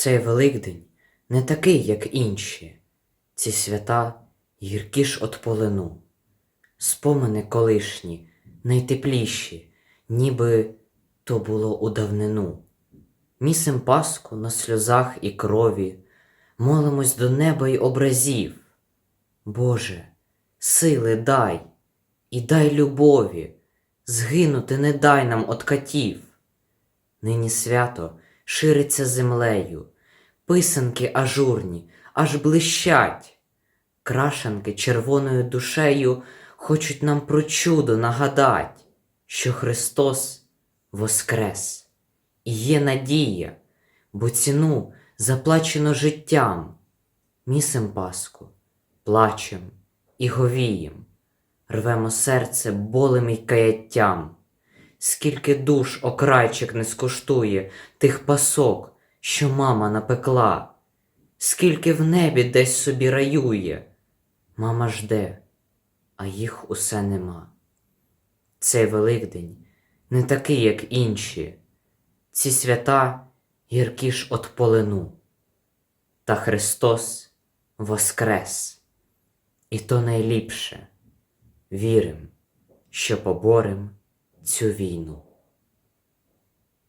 Цей Великдень не такий, як інші, ці свята гіркі ж от полину. Спомини колишні, найтепліші, ніби то було у давнину. Місим Пасху на сльозах і крові, молимось до неба й образів. Боже, сили дай і дай любові, згинути не дай нам от катів. Нині свято шириться землею, писанки ажурні, аж блищать, крашанки червоною душею хочуть нам про чудо нагадать, що Христос воскрес. І є надія, бо ціну заплачено життям. Місим Пасху, плачем і говієм, рвемо серце болем і каяттям. Скільки душ окрайчик не скуштує тих пасок, що мама напекла, скільки в небі десь собі раює, мама жде, а їх усе нема. Цей Великдень не такий, як інші, ці свята гіркі ж от полину. Та Христос воскрес, і то найліпше. Вірим, що поборем 中火の